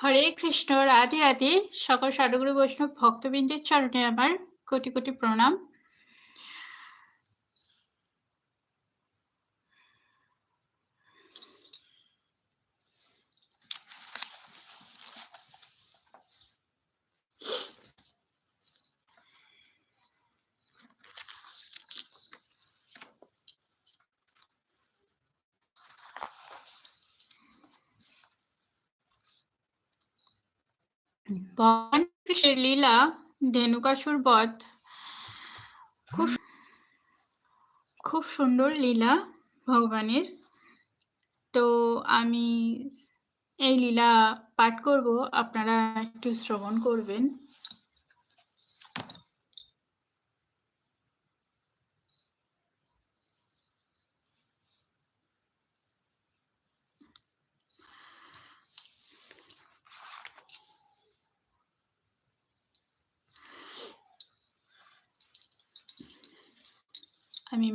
হরে কৃষ্ণ রাধে রাধে। সকল সাধুগুরু বৈষ্ণব ভক্তবৃন্দের চরণে আমার কোটি কোটি প্রণাম ভগবান কৃষ্ণের লীলা, ধেনুকাসুর বধ। খুব খুব সুন্দর লীলা ভগবানের। তো আমি এই লীলা পাঠ করব, আপনারা একটু শ্রবণ করবেন আমি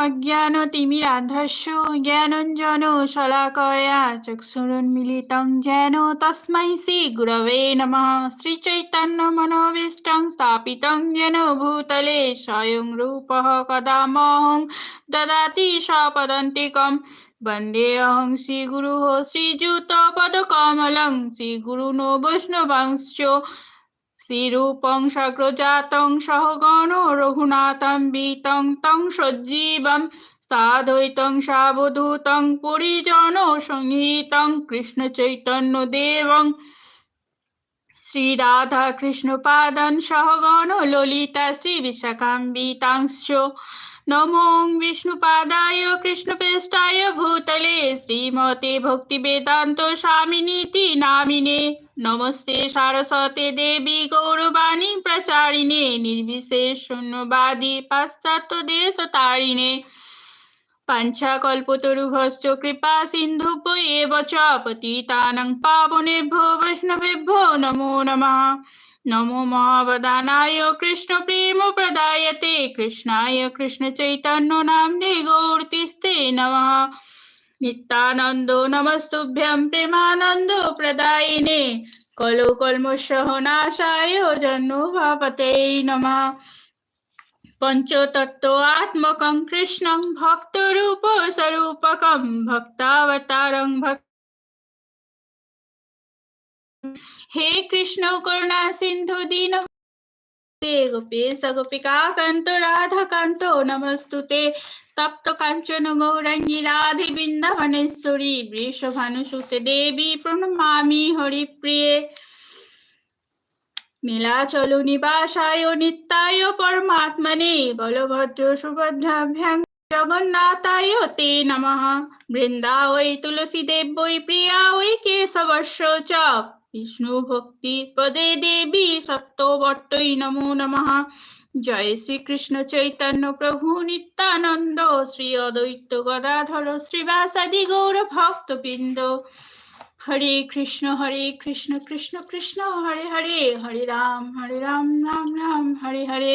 অজ্ঞানতিমিরাধস্য জ্ঞানঞ্জন শলাকয়া চক্ষুরুন্মিলিতং যেন তস্मै শ্রী গুরবে নমঃ শ্রীচৈতন্য মনোবিষ্টং স্থাপিতং যেন ভূতলে স্বয়ং রূপः কदा দদাতি সপদন্তিকম বন্দে অহং শ্রীগুরুঃ শ্রীযুতপদকমলং শ্রীগুরুনো শ্রীরূপং সগ্রজাতং সহগণ রঘুনাথম বিতং তং সজ্জীবম সাধৈতং সাবধূতং পরিজন সংহিতং কৃষ্ণ চৈতন্য দেবং শ্রীরাধা কৃষ্ণ পাদন সহগণ ললিতা শ্রী বিশাখাম্বিতাংশ নমো বিষ্ণুপাদায় কৃষ্ণপৃষ্ঠায় ভূতলে শ্রীমতে ভক্তিবেদান্ত স্বামিনীতি নামিনে নমস্তে সারস্বতে দেবী গৌরবাণী প্রচারিণে নির্বিশেষ শূন্যবাদী পাশ্চাত্য দেশ তারিণে পঞ্চাকল্পতরুভশ্চ কৃপা সিন্ধু এব চ পতিতানং পাবনেভ্যো বৈষ্ণবেভ্যো নমো নমঃ নমো মহাবদানায় কৃষ্ণ প্রেম প্রদায়তে কৃষ্ণায় কৃষ্ণ চৈতন্য নামনে গৌরতিস্তে নমঃ নিত্যানন্দ নমস্তুভ্যং প্রেমানন্দ প্রদায়িনে কলো কলমশহ নাশায় জন্ম ভাপতে নমঃ পঞ্চতত্ত্বাত্মকং কৃষ্ণং ভক্তরূপ স্বরূপকং ভক্তাবতারং ভক্ত হে কৃষ্ণ করুণা সিন্ধু দীন তে গোপেশ গোপিকা কান্ত, রাধা কান্ত, নমস্তুতে। তপ্ত কাঞ্চন গৌরাঙ্গী, রাধে বৃন্দাবনেশ্বরী, বৃষভানুসুতে দেবী, প্রণমামি হরিপ্রিয়ে। নীলাচল নিবাসায় নিত্যায় পরমাত্মনে, বলভদ্র সুভদ্রাভ্যাং জগন্নাথায় তে নমঃ। বৃন্দা ওই তুলসী দেব, ওই প্রিয়া, ওই কেশবর্ষ চ বিষ্ণু ভক্তি পদে দেবী সত্যবর্তই নমো নমঃ জয় শ্রীকৃষ্ণ চৈতন্য প্রভু নিত্যানন্দ শ্রী অদ্বৈত গদাধর শ্রীবাসাদি গৌর ভক্তবৃন্দ হরে কৃষ্ণ হরে কৃষ্ণ কৃষ্ণ কৃষ্ণ হরে হরে হরে রাম হরে রাম রাম রাম হরে হরে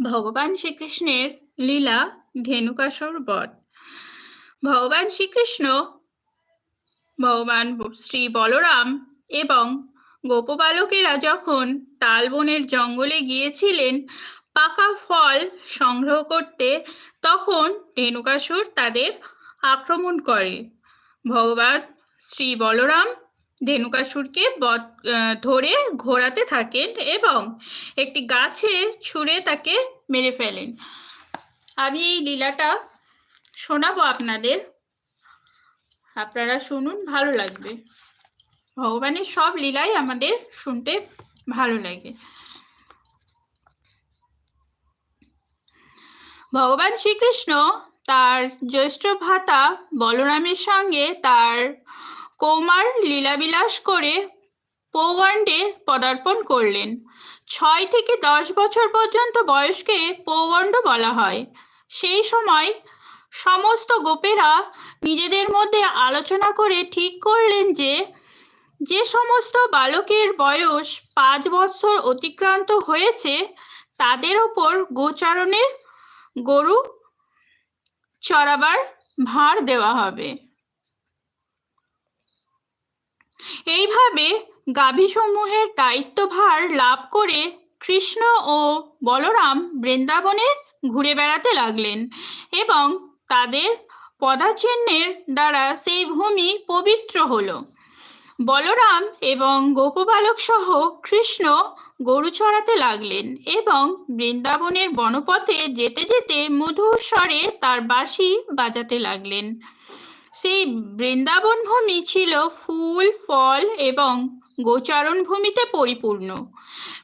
ভগবান শ্রীকৃষ্ণের লীলা ধেনুকাসুর বধ ভগবান শ্রীকৃষ্ণ, ভগবান শ্রী বলরাম এবং গোপবালকেরা যখন তালবনের জঙ্গলে গিয়েছিলেন, পাকা ফল সংগ্রহ করতে, তখন ধেনুকাসুর তাদের আক্রমণ করে। ভগবান শ্রী বলরাম ধেনুকাসুরকে ধরে ঘোরাতে থাকেন এবং একটি গাছে ছুঁড়ে তাকে মেরে ফেলেন। আমি এই লীলাটা শোনাবো আপনাদের। আপনারা শুনুন, ভালো লাগবে। ভগবানের সব লীলাই আমাদের শুনতে ভালো লাগে। ভগবান শ্রীকৃষ্ণ তার জ্যৈষ্ঠ ভাতা বলরামের সঙ্গে তার কৌমার লীলাবিলাস করে পৌগণ্ডে পদার্পণ করলেন। ছয় থেকে দশ বছর পর্যন্ত বয়সকে পৌগণ্ড বলা হয়। সেই সময় সমস্ত গোপেরা নিজেদের মধ্যে আলোচনা করে ঠিক করলেন যে যে সমস্ত বালকের বয়স পাঁচ বছর অতিক্রান্ত হয়েছে, তাদের ওপর গোচারণের গরু চড়াবার ভার দেওয়া হবে। এইভাবে গাভীসমূহের দায়িত্বভার লাভ করে কৃষ্ণ ও বলরাম বৃন্দাবনে ঘুরে বেড়াতে লাগলেন এবং তাদের পদাচিহ্নের দ্বারা সেই ভূমি পবিত্র হল। বলরাম এবং গোপবালক সহ কৃষ্ণ গরু চড়াতে লাগলেন এবং বৃন্দাবনের বনপথে যেতে যেতে মধুর স্বরে তার বাঁশি বাজাতে লাগলেন। সেই বৃন্দাবন ভূমি ছিল ফুল, ফল এবং গোচারণ ভূমিতে পরিপূর্ণ।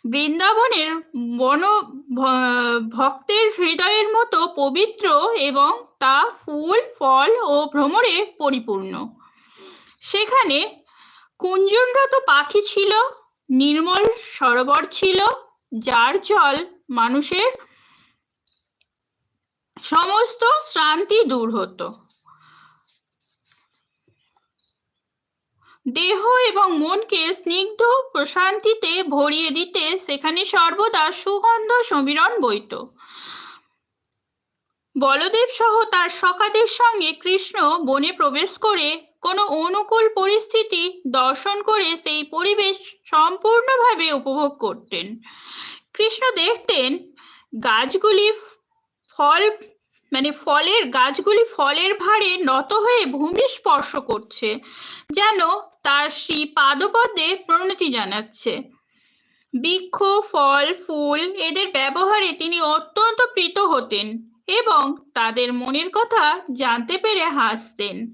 বৃন্দাবনের বন ভক্তের হৃদয়ের মতো পবিত্র এবং তা ফুল, ফল ও ভ্রমরে পরিপূর্ণ। সেখানে কুঞ্জনরত পাখি ছিল, নির্মল সরোবর ছিল, যার জল মানুষের সমস্ত শ্রান্তি দূর হতো। দেহ এবং মনকে স্নিগ্ধ প্রশান্তিতে ভরিয়ে দিতে সেখানে সর্বদা সুগন্ধ সমীরণ বইত বলদেব সহ তার সখাদের সঙ্গে কৃষ্ণ বনে প্রবেশ করে কোনো অনুকূল পরিস্থিতি দর্শন করে সেই পরিবেশ সম্পূর্ণভাবে উপভোগ করতেন। কৃষ্ণ দেখতেন গাছগুলি ফল মানে ফলের, গাছগুলি ফলের ভারে নত হয়ে ভূমি স্পর্শ করছে, যেন তার শ্রী পাদপদ্মে প্রণতি জানাচ্ছে। বৃক্ষ, ফল, ফুল এদের ব্যবহারে তিনি অত্যন্ত প্রীত হতেন এবং তাদের মনের কথা জানতে পেরে হাসতেন।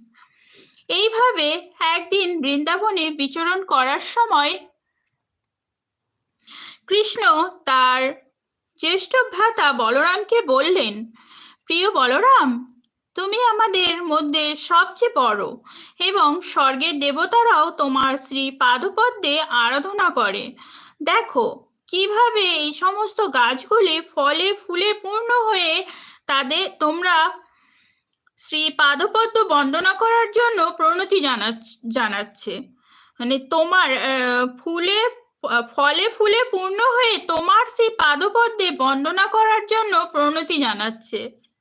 এইভাবে একদিন বৃন্দাবনে বিচরণ করার সময় কৃষ্ণ তার জ্যেষ্ঠ ভ্রাতা বলরামকে বললেন, প্রিয় বলরাম তুমি আমাদের মধ্যে সবচেয়ে বড় এবং স্বর্গের দেবতারাও তোমার শ্রী পাদপদ্মে আরাধনা করে। দেখো, কীভাবে এই সমস্ত গাছগুলি ফলে ফুলে পূর্ণ হয়ে তাদের তোমরা শ্রী পাদপদ্ম বন্দনা করার জন্য প্রণতি জানাচ্ছ- মানে তোমার ফুলে, ফলে ফুলে পূর্ণ হয়ে তোমার সেই পাদপদ্মে বন্দনা করার জন্য প্রণতি জানাচ্ছে।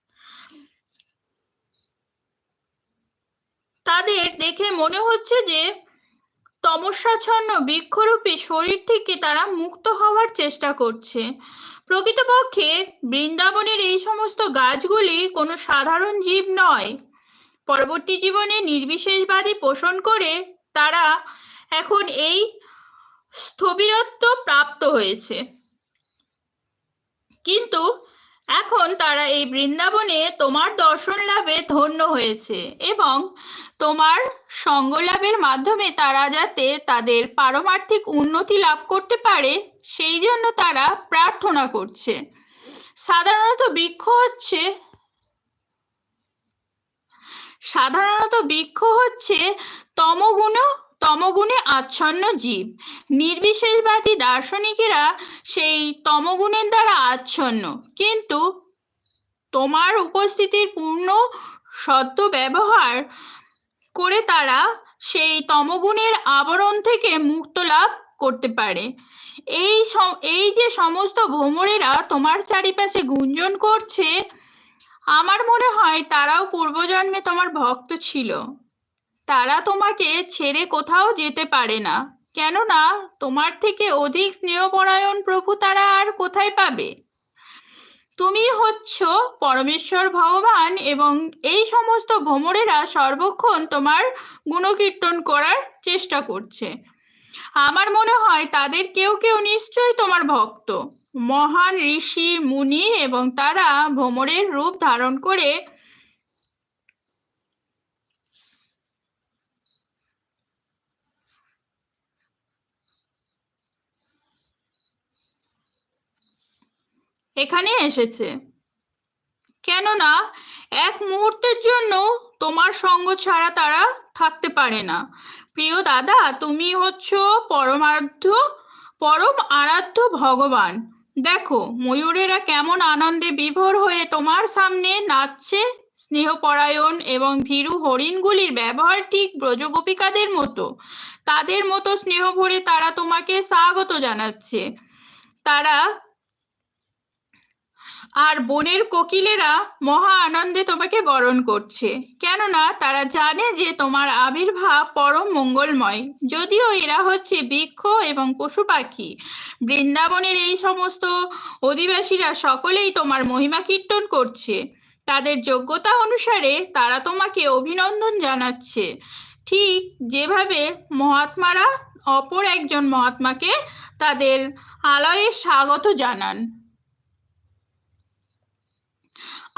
তাদের দেখে মনে হচ্ছে যে তমস্যাচ্ছন্ন বৃক্ষরূপী শরীর থেকে তারা মুক্ত হওয়ার চেষ্টা করছে। প্রকৃতপক্ষে বৃন্দাবনের এই সমস্ত গাছগুলি কোনো সাধারণ জীব নয়। পরবর্তী জীবনে নির্বিশেষবাদী পোষণ করে তারা এখন এই স্থবিরত্ব প্রাপ্ত হয়েছে। কিন্তু এখন তারা এই বৃন্দাবনে তোমার দর্শন লাভে ধন্য হয়েছে এবং তোমার সঙ্গ লাভের মাধ্যমে তারা যাতে তাদের পারমার্থিক উন্নতি লাভ করতে পারে, সেই জন্য তারা প্রার্থনা করছে। সাধারণত বৃক্ষ হচ্ছে, সাধারণত বৃক্ষ হচ্ছে তমগুণ তমগুণে আচ্ছন্ন জীব। নির্বিশেষবাদী দার্শনিকেরা সেই তমগুণের দ্বারা আচ্ছন্ন। কিন্তু তোমার উপস্থিতির পূর্ণ সদ্য ব্যবহার করে তারা সেই তমগুণের আবরণ থেকে মুক্ত লাভ করতে পারে। এই এই যে সমস্ত ভ্রমণেরা তোমার চারিপাশে গুঞ্জন করছে, আমার মনে হয় তারাও পূর্বজন্মে তোমার ভক্ত ছিল। তারা তোমাকে ছেড়ে কোথাও যেতে পারে না। কেননা, তোমার থেকে অধিক স্নেহপরায়ণ প্রভু তারা আর কোথায় পাবে? তুমি হচ্ছ পরমেশ্বর ভগবান এবং এই সমস্ত ভ্রমরেরা সর্বক্ষণ তোমার গুণকীর্তন করার চেষ্টা করছে। আমার মনে হয় তাদের কেউ কেউ নিশ্চয়ই তোমার ভক্ত। মহান ঋষি, মুনি এবং তারা ভ্রমরের রূপ ধারণ করে এখানে এসেছে। কেননা এক মুহূর্তের জন্য তোমার সঙ্গ ছাড়া তারা থাকতে পারে না। প্রিয় দাদা, তুমি হচ্ছ পরমার্থ পরম আরাধ্য ভগবান। দেখো, ময়ূরেরা কেমন আনন্দে বিভোর হয়ে তোমার সামনে নাচছে, স্নেহপরায়ণ এবং ভীরু হরিণগুলির ব্যবহার ঠিক ব্রজগোপিকাদের মতো। তাদের মতো স্নেহ ভরে তারা তোমাকে স্বাগত জানাচ্ছে। তারা আর বনের কোকিলেরা মহা আনন্দে তোমাকে বরণ করছে। কেননা তারা জানে যে তোমার আবির্ভাব পরম মঙ্গলময়। যদিও এরা হচ্ছে বৃক্ষ এবং পশু পাখি। বৃন্দাবনের এই সমস্ত অধিবাসীরা সকলেই তোমার মহিমা কীর্তন করছে। তাদের যোগ্যতা অনুসারে তারা তোমাকে অভিনন্দন জানাচ্ছে। ঠিক যেভাবে মহাত্মারা অপর একজন মহাত্মাকে তাদের আলয়ে স্বাগত জানান।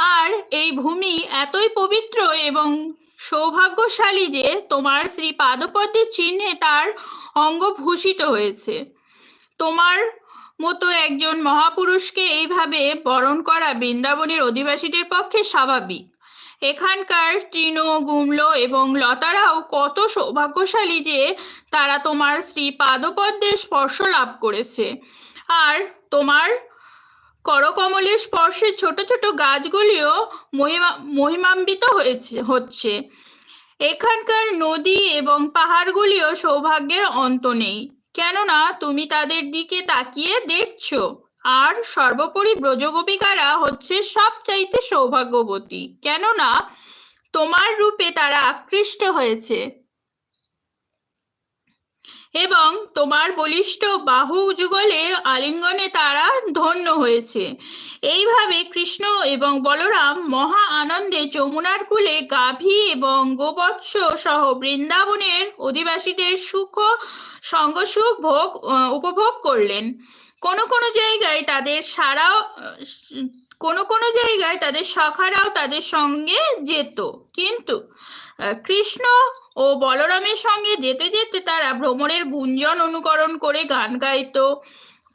আর এই ভূমি এতই পবিত্র এবং সৌভাগ্যশালী যে তোমার শ্রী পাদপদ্মের চিহ্নে তার অঙ্গ ভূষিত হয়েছে। তোমার মতো একজন মহাপুরুষকে এইভাবে বরণ করা বৃন্দাবনের অধিবাসীদের পক্ষে স্বাভাবিক। এখানকার তৃণ, গুমলো এবং লতারাও কত সৌভাগ্যশালী যে তারা তোমার শ্রী পাদপদ্মের স্পর্শ লাভ করেছে। আর তোমার করকমলের স্পর্শে ছোট ছোট গাছগুলিও মহিমা, মহিমান্বিত হয়েছে, হচ্ছে। এখানকার নদী এবং পাহাড়গুলিও সৌভাগ্যের অন্ত নেই। কেননা, তুমি তাদের দিকে তাকিয়ে দেখছ। আর সর্বোপরি ব্রজগোপিকারা হচ্ছে সবচাইতে সৌভাগ্যবতী। কেননা, তোমার রূপে তারা আকৃষ্ট হয়েছে। এবং তোমার বলিষ্ঠ বাহু যুগলে আলিঙ্গনে তারা ধন্য হয়েছে। এইভাবে কৃষ্ণ এবং বলরাম মহা আনন্দে যমুনার কূলে গাভী এবং গোবৎস সহ বৃন্দাবনের অধিবাসীদের সুখ, সঙ্গসুখ ভোগ উপভোগ করলেন। কোনো কোনো জায়গায় তাদের সারাও কোনো কোনো জায়গায় তাদের সখারাও তাদের সঙ্গে যেত। কিন্তু কৃষ্ণ ও বলরামের সঙ্গে যেতে যেতে তারা ভ্রমণের গুঞ্জন অনুকরণ করে গান গাইতো।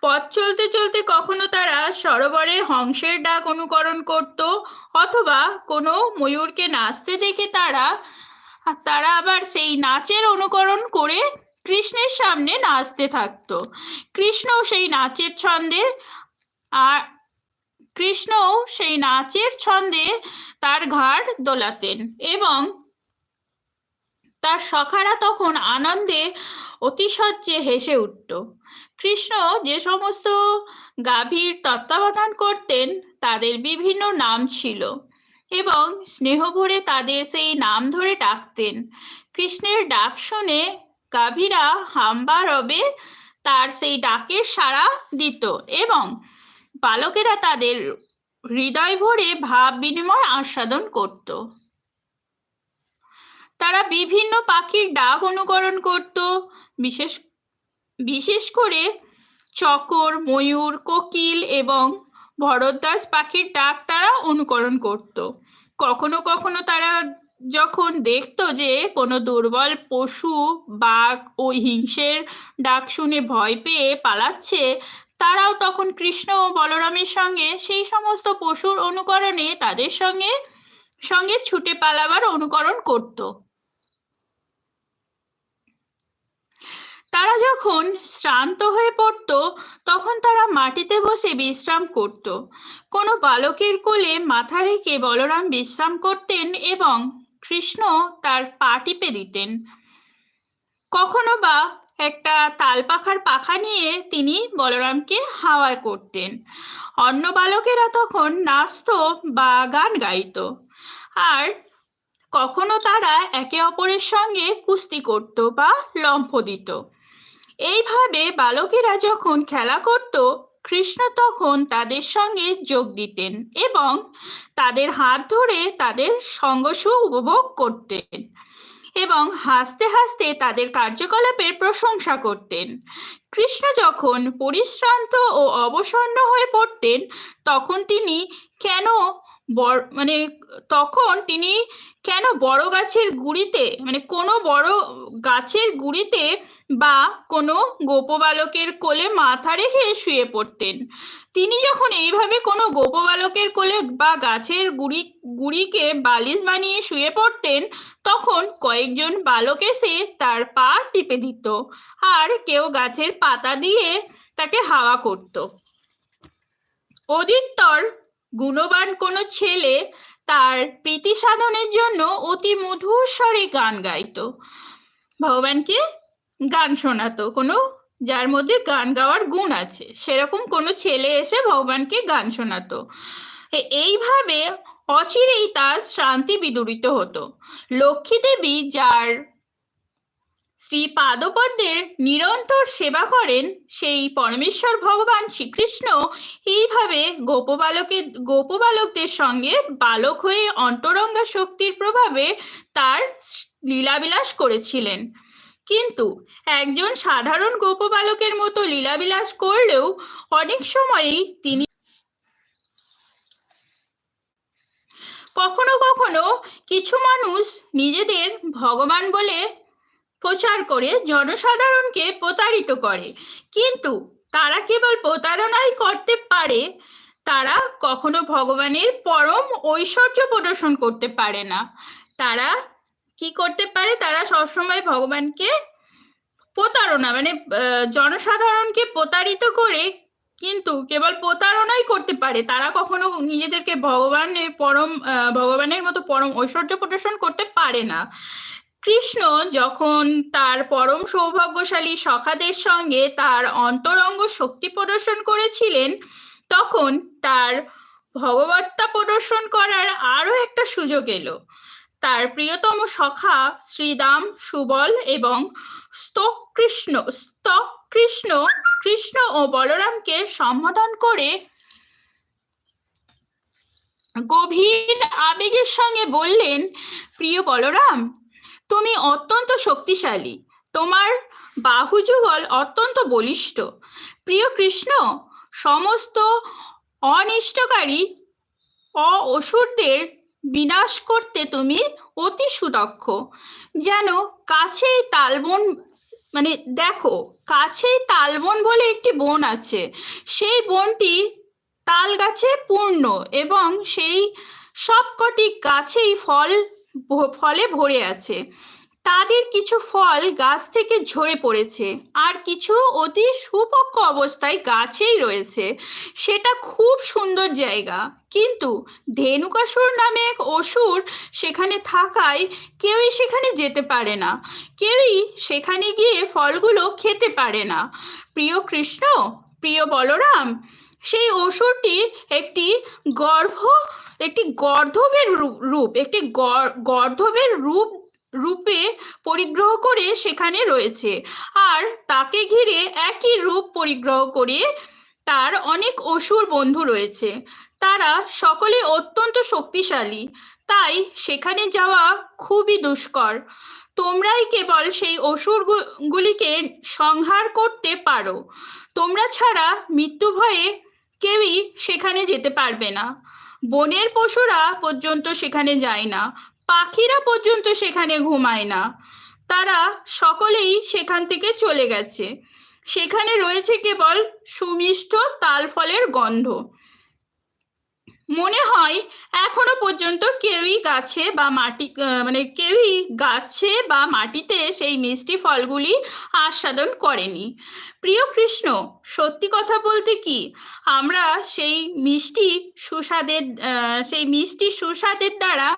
পথ চলতে চলতে কখনো তারা সরোবরে হংসের ডাক অনুকরণ করত অথবা কোনো ময়ূরকে নাচতে দেখে তারা তারা আবার সেই নাচের অনুকরণ করে কৃষ্ণের সামনে নাচতে থাকত। কৃষ্ণ সেই নাচের ছন্দে, আর কৃষ্ণও সেই নাচের ছন্দে তার ঘাড় দোলাতেন এবং তার সখারা তখন আনন্দে অতিশয্যে হেসে উঠত কৃষ্ণ যে সমস্ত গাভীর তত্ত্বাবধান করতেন, তাদের বিভিন্ন নাম ছিল এবং স্নেহ ভরে তাদের সেই নাম ধরে ডাকতেন। কৃষ্ণের ডাক শুনে গাভীরা হাম্বা রবে তার সেই ডাকের সাড়া দিত এবং বালকেরা তাদের হৃদয় ভরে ভাব বিনিময় আস্বাদন করত। তারা বিভিন্ন পাখির ডাক অনুকরণ করত। বিশেষ বিশেষ করে চকর, ময়ূর, কোকিল এবং ভরদ্বাজ পাখির ডাক তারা অনুকরণ করত। কখনো কখনো তারা যখন দেখতো যে কোনো দুর্বল পশু, বাঘ ও হিংসের ডাক শুনে ভয় পেয়ে পালাচ্ছে, তারাও তখন কৃষ্ণ ও বলরামের সঙ্গে সেই সমস্ত পশুর অনুকরণে তাদের সঙ্গে সঙ্গে ছুটে পালাবার অনুকরণ করত। তারা যখন শ্রান্ত হয়ে পড়ত, তখন তারা মাটিতে বসে বিশ্রাম করত। কোনো বালকের কোলে মাথা রেখে বলরাম বিশ্রাম করতেন এবং কৃষ্ণ তার পা টিপে দিতেন। কখনো বা একটা তালপাখার পাখা নিয়ে তিনি বলরামকে হাওয়ায় করতেন। অন্য বালকেরা তখন নাচতো বা গান গাইত। আর কখনো তারা একে অপরের সঙ্গে কুস্তি করত বা লম্ফ দিত। এইভাবে বালকেরা যখন খেলা করত, কৃষ্ণ তখন তাদের সঙ্গে যোগ দিতেন এবং তাদের হাত ধরে তাদের সঙ্গসু উপভোগ করতেন এবং হাসতে হাসতে তাদের কার্যকলাপের প্রশংসা করতেন। কৃষ্ণ যখন পরিশ্রান্ত ও অবসন্ন হয়ে পড়তেন, তখন তিনি কেন মানে তখন তিনি কেন বড় গাছের গুড়িতে মানে কোনো বড় গাছের গুড়িতে বা কোনো গোপবালকের কোলে মাথা রেখে শুয়ে পড়তেন। তিনি যখন এইভাবে কোনো গোপবালকের কোলে বা গাছের গুড়ি, গুড়িকে বালিশ বানিয়ে শুয়ে পড়তেন, তখন কয়েকজন বালক এসে তার পা টিপে দিত আর কেউ গাছের পাতা দিয়ে তাকে হাওয়া করত। অধিকতর গুণবান কোনো ছেলে তার প্রীতি সাধনের জন্য অতি মধুর স্বরে গান গাইতো। ভগবানকে গান শোনাতো। কোনো, যার মধ্যে গান গাওয়ার গুণ আছে। সেরকম কোনো ছেলে এসে ভগবানকে গান শোনাতো। এইভাবে অচিরেই তার শান্তি বিদূরিত হতো। লক্ষ্মী দেবী, যার শ্রী পাদপদ্মের নিরন্তর সেবা করেন সেই পরমেশ্বর ভগবান শ্রীকৃষ্ণ। এইভাবে গোপবালকের গোপবালকদের সঙ্গে বালক হয়ে অন্তরঙ্গা শক্তির প্রভাবে তার লীলাবিলাস করেছিলেন। কিন্তু একজন সাধারণ গোপবালকের মতো লীলাবিলাস করলেও অনেক সময়ই তিনি কখনো কখনো কিছু মানুষ নিজেদের ভগবান বলে প্রচার করে জনসাধারণকে প্রতারিত করে। কিন্তু তারা কেবল প্রতারণাই করতে পারে, তারা কখনো ভগবানের পরম ঐশ্বর্য প্রদর্শন করতে পারে না। তারা কি করতে পারে? তারা সবসময় ভগবানকে প্রতারণা মানে জনসাধারণকে প্রতারিত করে কিন্তু কেবল প্রতারণাই করতে পারে। তারা কখনো নিজেদেরকে ভগবানের পরম ভগবানের মতো পরম ঐশ্বর্য প্রদর্শন করতে পারে না। কৃষ্ণ যখন তার পরম সৌভাগ্যশালী সখাদের সঙ্গে তার অন্তরঙ্গ শক্তি প্রদর্শন করেছিলেন, তখন তার ভগবত্তা প্রদর্শন করার আরও একটা সুযোগ এলো। তার প্রিয়তম সখা শ্রীদাম সুবল এবং স্তক কৃষ্ণ স্তক কৃষ্ণ কৃষ্ণ ও বলরামকে সম্বোধন করে গভীর আবেগের সঙ্গে বললেন, প্রিয় বলরাম তুমি অত্যন্ত শক্তিশালী। তোমার বাহুযুগল অত্যন্ত বলিষ্ঠ। প্রিয় কৃষ্ণ, সমস্ত অনিষ্টকারী অ অসুরদের বিনাশ করতে তুমি অতি সুদক্ষ। যেন কাছেই তালবন মানে দেখো, কাছেই তালবন বলে একটি বন আছে। সেই বনটি তাল গাছে পূর্ণ এবং সেই সবকটি গাছেই ফল ফলে ভরে আছে। তাদের কিছু ফল গাছ থেকে ঝরে পড়েছে, আর কিছু অতি সুপক্ষ অবস্থায় গাছেই রয়েছে। সেটা খুব সুন্দর জায়গা। কিন্তু ধেনুকাসুর নামে এক অসুর সেখানে থাকায় কেউই সেখানে যেতে পারে না। কেউই সেখানে গিয়ে ফলগুলো খেতে পারে না। প্রিয় কৃষ্ণ, প্রিয় বলরাম, সেই অসুরটি একটি গর্ভ একটি গর্ধবের রূপ- একটি গর- গর্ধবের রূপ, রূপে পরিগ্রহ করে সেখানে রয়েছে। আর তাকে ঘিরে একই রূপ পরিগ্রহ করে তার অনেক অসুর বন্ধু রয়েছে। তারা সকলে অত্যন্ত শক্তিশালী। তাই সেখানে যাওয়া খুবই দুষ্কর। তোমরাই কেবল সেই অসুর গুলিকে সংহার করতে পারো। তোমরা ছাড়া মৃত্যু ভয়ে কেউই সেখানে যেতে পারবে না। বনের পশুরা পর্যন্ত সেখানে যায় না, পাখিরা পর্যন্ত সেখানে ঘুমায় না। তারা সকলেই সেখান থেকে চলে গেছে। সেখানে রয়েছে কেবল সুমিষ্ট তাল ফলের গন্ধ। মনে হয় এখনও পর্যন্ত কেউই গাছে বা মাটি মানে কেউই গাছে বা মাটিতে সেই মিষ্টি ফলগুলি আস্বাদন করেনি। প্রিয় কৃষ্ণ, সত্যি কথা বলতে কি? আমরা সেই মিষ্টি সুস্বাদের সেই মিষ্টি সুস্বাদের দ্বারা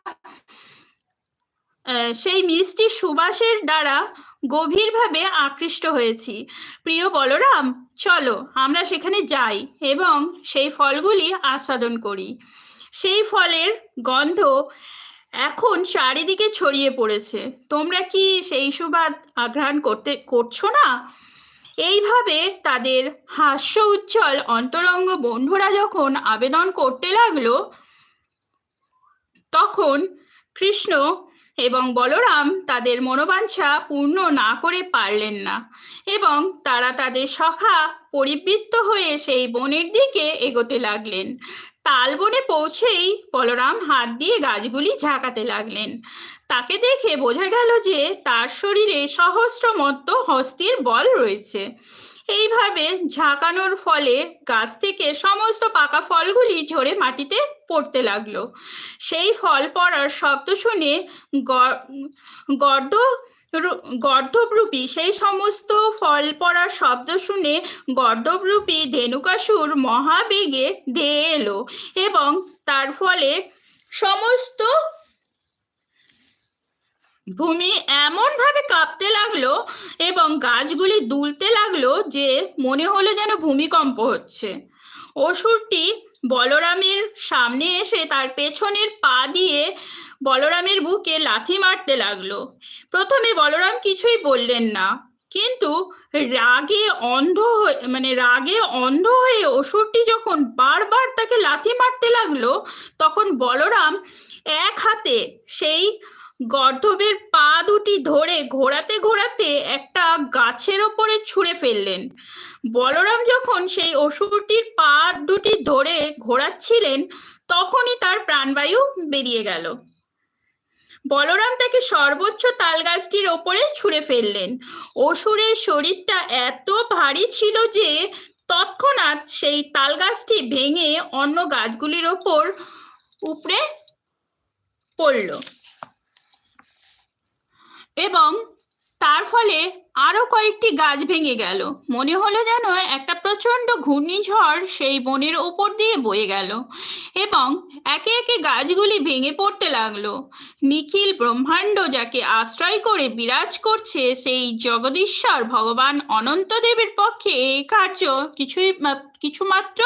সেই মিষ্টি সুবাসের দ্বারা গভীরভাবে আকৃষ্ট হয়েছি। প্রিয় বলরাম, চলো, আমরা সেখানে যাই এবং সেই ফলগুলি আস্বাদন করি। সেই ফলের গন্ধ এখন চারিদিকে ছড়িয়ে পড়েছে। তোমরা কি সেই সুবাদ আঘ্রাণ করতে, করছ না? এইভাবে তাদের হাস্য উজ্জ্বল অন্তরঙ্গ বন্ধুরা যখন আবেদন করতে লাগল, তখন কৃষ্ণ এবং বলরাম তাদের মনোবাঞ্ছা পূর্ণ না করে পারলেন না এবং তারা তাদের সখা পরিবৃত্ত হয়ে সেই বনের দিকে এগোতে লাগলেন। তালবনে পৌঁছেই বলরাম হাত দিয়ে গাছগুলি ঝাঁকাতে লাগলেন। তাকে দেখে বোঝা গেল যে তার শরীরে সহস্র হস্তির বল রয়েছে। এইভাবে ঝাঁকানোর ফলে গাছ থেকে সমস্ত পাকা ফলগুলি ঝরে মাটিতে পড়তে লাগল। সেই ফল পড়ার শব্দ শুনে গর্দ গর্ধবরূপী সেই সমস্ত ফল পড়ার শব্দ শুনে গর্ধবরূপী ধেনুকাসুর মহাবেগে ধেয়ে এলো এবং তার ফলে সমস্ত ভূমি এমন ভাবে কাঁপতে লাগল এবং গাছগুলি দুলতে লাগল যে মনে হলো যেন ভূমিকম্প হচ্ছে। অসুরটি বলরামের সামনে এসে তার পেছনের পা দিয়ে বলরামের বুকে লাথি মারতে লাগল। প্রথমে বলরাম কিছুই বললেন না, কিন্তু রাগে অন্ধ হয়ে মানে রাগে অন্ধ হয়ে অসুরটি যখন বারবার তাকে লাথি মারতে লাগল, তখন বলরাম এক হাতে সেই গর্ধবের পা দুটি ধরে ঘোরাতে ঘোরাতে একটা গাছের ওপরে ছুঁড়ে ফেললেন। বলরাম যখন সেই অসুরটির পা দুটি ধরে ঘোরাচ্ছিলেন, তখনই তার প্রাণবায়ু বেরিয়ে গেল। বলরাম তাকে সর্বোচ্চ তালগাছটির ওপরে ছুঁড়ে ফেললেন। অসুরের শরীরটা এত ভারী ছিল যে তৎক্ষণাৎ সেই তালগাছটি ভেঙে অন্য গাছগুলির ওপর উপড়ে পড়ল। এবং তার ফলে আরও কয়েকটি গাছ ভেঙে গেল। মনে হলো যেন একটা প্রচণ্ড ঘূর্ণিঝড় সেই বনের ওপর দিয়ে বয়ে গেল এবং একে একে গাছগুলি ভেঙে পড়তে লাগল। নিখিল ব্রহ্মাণ্ড যাকে আশ্রয় করে বিরাজ করছে সেই জগদীশ্বর ভগবান অনন্তদেবের পক্ষে এই কার্য কিছুই কিছুমাত্র